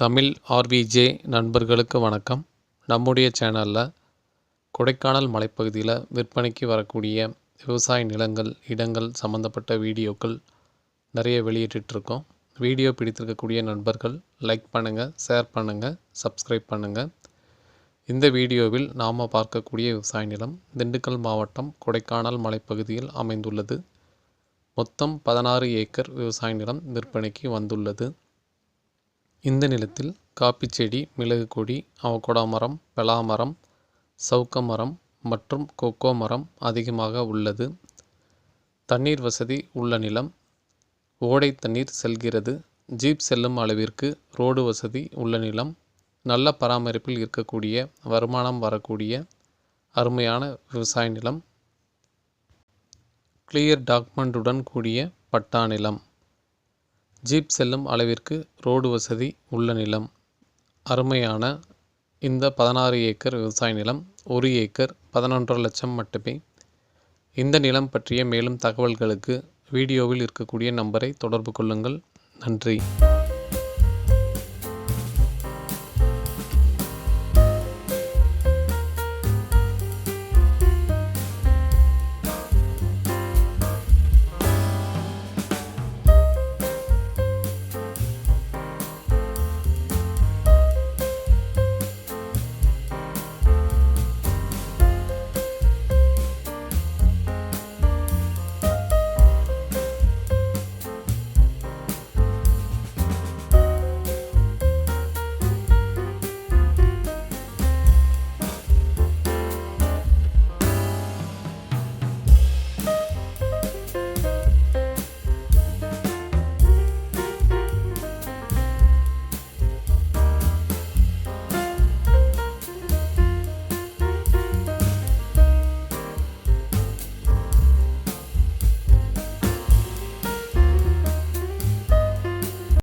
தமிழ் ஆர்விஜே நண்பர்களுக்கு வணக்கம். நம்முடைய சேனலில் கொடைக்கானல் மலைப்பகுதியில் விற்பனைக்கு வரக்கூடிய விவசாய நிலங்கள் இடங்கள் சம்மந்தப்பட்ட வீடியோக்கள் நிறைய வெளியிட்டிருக்கோம் வீடியோ பிடித்திருக்கக்கூடிய நண்பர்கள் லைக் பண்ணுங்கள் ஷேர் பண்ணுங்கள் சப்ஸ்கிரைப் பண்ணுங்கள் இந்த வீடியோவில் நாம் பார்க்கக்கூடிய விவசாய நிலம் திண்டுக்கல் மாவட்டம் கொடைக்கானல் மலைப்பகுதியில் அமைந்துள்ளது. மொத்தம் பதினாறு ஏக்கர் விவசாய நிலம் விற்பனைக்கு வந்துள்ளது. இந்த நிலத்தில் காப்பி செடி மிளகு கொடி அவகொடா மரம் பலா மரம் சவுக்க மரம் மற்றும் கொக்கோ மரம் அதிகமாக உள்ளது. தண்ணீர் வசதி உள்ள நிலம். ஓடை தண்ணீர் செல்கிறது. ஜீப் செல்லும் அளவிற்கு ரோடு வசதி உள்ள நிலம். நல்ல பராமரிப்பில் இருக்கக்கூடிய வருமானம் வரக்கூடிய அருமையான விவசாய நிலம். கிளியர் டாக்குமெண்ட்டுடன் கூடிய பட்டா நிலம். ஜீப் செல்லும் அளவிற்கு ரோடு வசதி உள்ள நிலம். அருமையான இந்த பதினாறு ஏக்கர் விவசாய நிலம் ஒரு ஏக்கர் பதினொன்றரை லட்சம் மட்டுமே. இந்த நிலம் பற்றிய மேலும் தகவல்களுக்கு வீடியோவில் இருக்கக்கூடிய நம்பரை தொடர்பு கொள்ளுங்கள். நன்றி.